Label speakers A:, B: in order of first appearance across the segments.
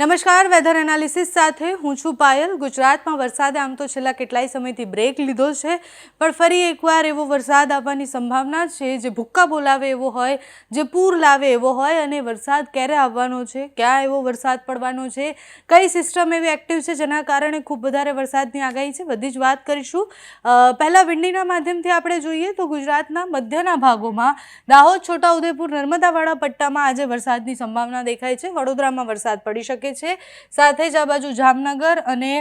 A: નમસ્કાર weather analysis સાથે હું છું પાયલ. ગુજરાતમાં વરસાદે આમ તો છેલ્લા કેટલાય સમયથી બ્રેક લીધો છે, પણ ફરી એકવાર એવો વરસાદ આવવાની સંભાવના છે. જે ભૂક્કા બોલાવે એવો હોય, જે પૂર લાવે એવો હોય, અને વરસાદ ક્યારે આવવાનો છે, ક્યાં એવો વરસાદ પડવાનો છે, કઈ સિસ્ટમ એવી એક્ટિવ છે, જેના કારણે ખૂબ વધારે વરસાદની આગાહી છે, બધી જ વાત કરીશું. પહેલાં વિંડીના માધ્યમથી આપણે જોઈએ તો ગુજરાતના મધ્યના ભાગોમાં દાહોદ, છોટાઉદેપુર નર્મદાવાડા પટ્ટામાં આજે વરસાદની સંભાવના દેખાય છે. વડોદરામાં વરસાદ પડી શકે છે. સાથે જ આ બાજુ જામનગર અને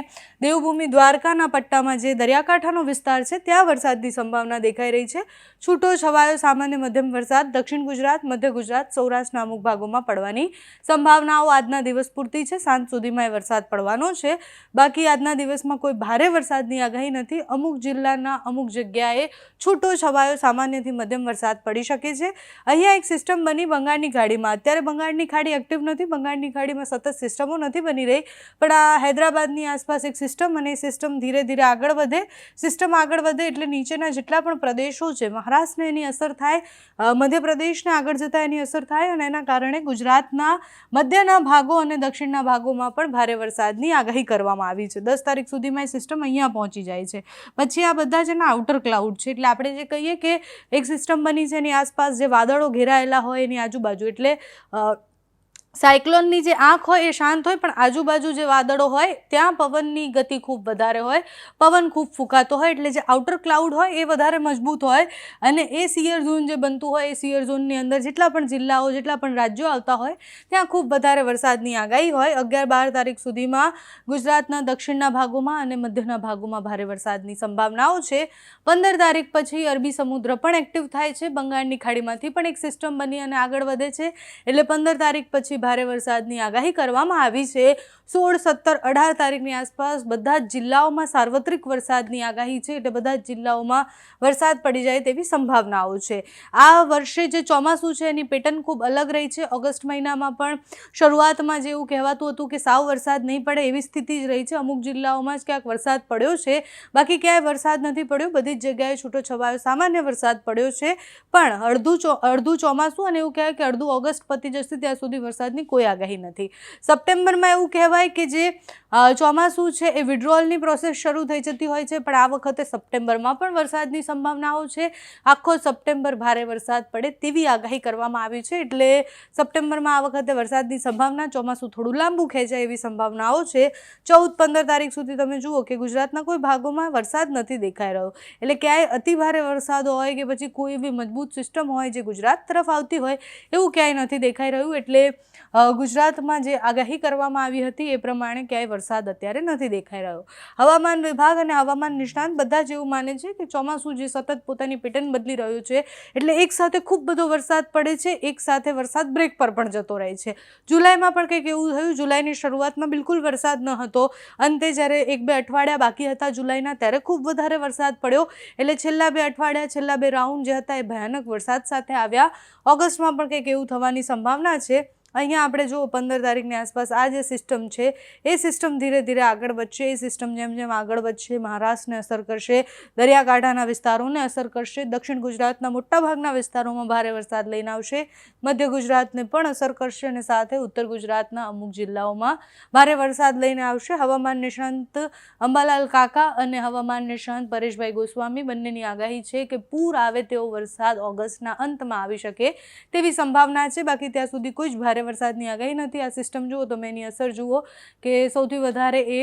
A: દેવભૂમિ દ્વારકાના પટ્ટામાં જે દરિયાકાંઠાનો વિસ્તાર છે, ત્યાં વરસાદની સંભાવના દેખાઈ રહી છે. છૂટો છવાયો સામાન્ય મધ્યમ વરસાદ દક્ષિણ ગુજરાત, મધ્ય ગુજરાત, સૌરાષ્ટ્રના અમુક ભાગોમાં પડવાની સંભાવનાઓ આજના દિવસ પૂરતી છે. સાંજ સુધીમાં એ વરસાદ પડવાનો છે. બાકી આજના દિવસમાં કોઈ ભારે વરસાદની આગાહી નથી. અમુક જિલ્લાના અમુક જગ્યાએ છૂટો છવાયો સામાન્યથી મધ્યમ વરસાદ પડી શકે છે. અહીંયા એક સિસ્ટમ બની બંગાળની ખાડીમાં. અત્યારે બંગાળની ખાડી એક્ટિવ નથી. બંગાળની ખાડીમાં સતત સિસ્ટમો નથી બની રહી, પણ આ હૈદરાબાદની આસપાસ એક સિસ્ટમ અને સિસ્ટમ ધીરે ધીરે આગળ વધે. સિસ્ટમ આગળ વધે એટલે નીચેના જેટલા પણ પ્રદેશો છે, મહારાષ્ટ્રને એની અસર થાય મધ્યપ્રદેશને આગળ જતાં એની અસર થાય અને એના કારણે ગુજરાતના મધ્યના ભાગો અને દક્ષિણના ભાગોમાં પણ ભારે વરસાદની આગાહી કરવામાં આવી છે. દસ તારીખ સુધીમાં એ સિસ્ટમ અહીંયા પહોંચી જાય છે. પછી આ બધા છે ને આઉટર ક્લાઉડ છે, એટલે આપણે જે કહીએ કે એક સિસ્ટમ બની છે, એની આસપાસ જે વાદળો ઘેરાયેલા હોય એની આજુબાજુ, એટલે સાયક્લોનની જે આંખ હોય એ શાંત હોય, પણ આજુબાજુ જે વાદળો હોય, ત્યાં પવનની ગતિ ખૂબ વધારે હોય. પવન ખૂબ ફૂંકાતો હોય, એટલે જે આઉટર ક્લાઉડ હોય એ વધારે મજબૂત હોય. અને એ સિયર ઝોન જે બનતું હોય, એ સિયર ઝોનની અંદર જેટલા પણ જિલ્લાઓ, જેટલા પણ રાજ્યો આવતા હોય, ત્યાં ખૂબ વધારે વરસાદની આગાહી હોય. અગિયાર બાર તારીખ સુધીમાં ગુજરાતના દક્ષિણના ભાગોમાં અને મધ્યના ભાગોમાં ભારે વરસાદની સંભાવનાઓ છે. પંદર તારીખ પછી અરબી સમુદ્ર પણ એક્ટિવ થાય છે. બંગાળની ખાડીમાંથી પણ એક સિસ્ટમ બની અને આગળ વધે છે. એટલે પંદર તારીખ પછી ભારે વરસાદની આગાહી કરવામાં આવી છે. સોળ, સત્તર, અઢાર તારીખની આસપાસ બધા જ જિલ્લાઓમાં સાર્વત્રિક વરસાદની આગાહી છે એટલે બધા જ જિલ્લાઓમાં વરસાદ પડી જાય તેવી સંભાવનાઓ છે. આ વર્ષે જે ચોમાસું છે એની પેટર્ન ખૂબ અલગ રહી છે. ઓગસ્ટ મહિનામાં પણ શરૂઆતમાં જેવું કહેવાતું હતું કે સાવ વરસાદ નહીં પડે એવી સ્થિતિ જ રહી છે. અમુક જિલ્લાઓમાં જ ક્યાંક વરસાદ પડ્યો છે. બાકી ક્યાંય વરસાદ નથી પડ્યો. બધી જ જગ્યાએ છૂટો છવાયો સામાન્ય વરસાદ પડ્યો છે. પણ અડધું અડધું ચોમાસું અને એવું કહેવાય કે અડધું ઓગસ્ટ પતી જશે ત્યાં સુધી વરસાદની કોઈ આગાહી નથી. સપ્ટેમ્બરમાં એવું કહેવાય કે જે ચોમાસું છે એ વિડ્રોઅલની પ્રોસેસ શરૂ થઈ જતી હોય છે, પણ આ વખતે સપ્ટેમ્બરમાં પણ વરસાદની સંભાવનાઓ છે. આખો સપ્ટેમ્બર ભારે વરસાદ પડે તેવી આગાહી કરવામાં આવી છે. એટલે સપ્ટેમ્બરમાં આ વખતે વરસાદની સંભાવના, ચોમાસું થોડું લાંબુ ખેંચાય એવી સંભાવનાઓ છે. ચૌદ, પંદર તારીખ સુધી તમે જુઓ કે ગુજરાતના કોઈ ભાગોમાં વરસાદ નથી દેખાઈ રહ્યો. એટલે ક્યાંય અતિભારે વરસાદ હોય કે પછી કોઈ એવી મજબૂત સિસ્ટમ હોય જે ગુજરાત તરફ આવતી હોય, એવું ક્યાંય નથી દેખાઈ રહ્યું. એટલે ગુજરાતમાં જે આગાહી કરવામાં આવી હતી એ પ્રમાણે ક્યાંય વરસાદ અત્યારે નથી દેખાઈ રહ્યો. હવામાન વિભાગ અને હવામાન નિષ્ણાંત બધા જ એવું માને છે કે ચોમાસું જે સતત પોતાની પેટર્ન બદલી રહ્યું છે, એટલે એક સાથે ખૂબ બધો વરસાદ પડે છે, એક સાથે વરસાદ બ્રેક પર પણ જતો રહે છે. જુલાઈમાં પણ કંઈક એવું થયું, જુલાઈની શરૂઆતમાં બિલકુલ વરસાદ ન હતો. અંતે જ્યારે એક બે અઠવાડિયા બાકી હતા જુલાઈના ત્યારે ખૂબ વધારે વરસાદ પડ્યો. એટલે છેલ્લા બે અઠવાડિયા, છેલ્લા બે રાઉન્ડ જે હતા એ ભયાનક વરસાદ સાથે આવ્યા. ઓગસ્ટમાં પણ કંઈક એવું થવાની સંભાવના છે. અહીંયા આપણે જો પંદર તારીખની આસપાસ આ જે સિસ્ટમ છે, એ સિસ્ટમ ધીરે ધીરે આગળ વધશે. એ સિસ્ટમ જેમ જેમ આગળ વધશે, મહારાષ્ટ્રને અસર કરશે, દરિયાકાંઠાના વિસ્તારોને અસર કરશે, દક્ષિણ ગુજરાતના મોટાભાગના વિસ્તારોમાં ભારે વરસાદ લઈને આવશે, મધ્ય ગુજરાતને પણ અસર કરશે અને સાથે ઉત્તર ગુજરાતના અમુક જિલ્લાઓમાં ભારે વરસાદ લઈને આવશે. હવામાન નિષ્ણાંત અંબાલાલ કાકા અને હવામાન નિષ્ણાંત પરેશભાઈ ગોસ્વામી બંનેની આગાહી છે કે પૂર આવે તેવો વરસાદ ઓગસ્ટના અંતમાં આવી શકે તેવી સંભાવના છે. બાકી ત્યાં સુધી કોઈ જ ભારે વરસાદની આગાહી નથી. આ સિસ્ટમ જુઓ તમે એની અસર જુઓ કે સૌથી વધારે એ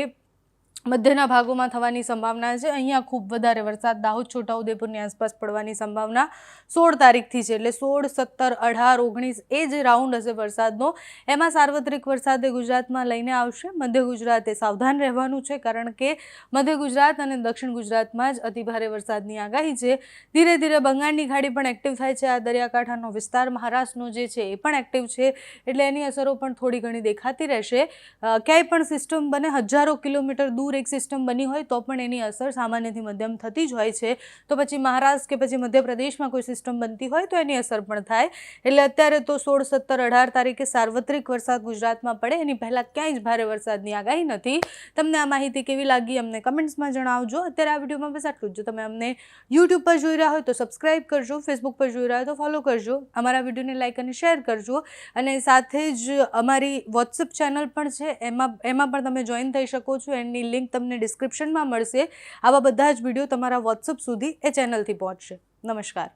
A: મધ્યના ભાગોમાં થવાની સંભાવના છે. અહીંયા ખૂબ વધારે વરસાદ દાહોદ છોટાઉદેપુરની આસપાસ પડવાની સંભાવના સોળ તારીખથી છે. એટલે સોળ, સત્તર, અઢાર, ઓગણીસ એ જે રાઉન્ડ હશે વરસાદનો. એમાં સાર્વત્રિક વરસાદે ગુજરાતમાં લઈને આવશે. મધ્ય ગુજરાતે સાવધાન રહેવાનું છે કારણ કે મધ્ય ગુજરાત અને દક્ષિણ ગુજરાતમાં જ અતિભારે વરસાદની આગાહી છે. ધીરે ધીરે બંગાળની ખાડી પણ એક્ટિવ થાય છે. આ દરિયાકાંઠાનો વિસ્તાર મહારાષ્ટ્રનો જે છે એ પણ એક્ટિવ છે. એટલે એની અસરો પણ થોડી ઘણી દેખાતી રહેશે. ક્યાંય પણ સિસ્ટમ બને હજારો કિલોમીટર દૂર બ્રેક સિસ્ટમ બની હોય તો પણ એની અસર સામાન્યથી મધ્યમ થતી જ હોય છે. તો પછી મહારાષ્ટ્ર કે પછી મધ્યપ્રદેશમાં કોઈ સિસ્ટમ બનતી હોય તો એની અસર પણ થાય. એટલે અત્યારે તો સોળ, સત્તર, અઢાર તારીખે સાર્વત્રિક વરસાદ ગુજરાતમાં પડે. એની પહેલાં ક્યાંય જ ભારે વરસાદની આગાહી નથી. તમને આ માહિતી કેવી લાગી અમને કમેન્ટ્સમાં જણાવજો. અત્યારે આ વિડીયોમાં બસ આટલું જ. જો તમે અમને યુટ્યુબ પર જોઈ રહ્યા હોય તો સબસ્ક્રાઇબ કરજો ફેસબુક પર જોઈ રહ્યા હોય તો ફોલો કરજો. અમારા વિડીયોને લાઇક અને શેર કરજો. અને સાથે જ અમારી વોટ્સઅપ ચેનલ પણ છે. એમાં એમાં પણ તમે જોઈન થઈ શકો છો. એની લિંક તમને ડિસ્ક્રિપ્શનમાં મળશે. આવા બધા જ વીડિયો તમારા વોટ્સઅપ સુધી એ ચેનલથી પહોંચશે. નમસ્કાર.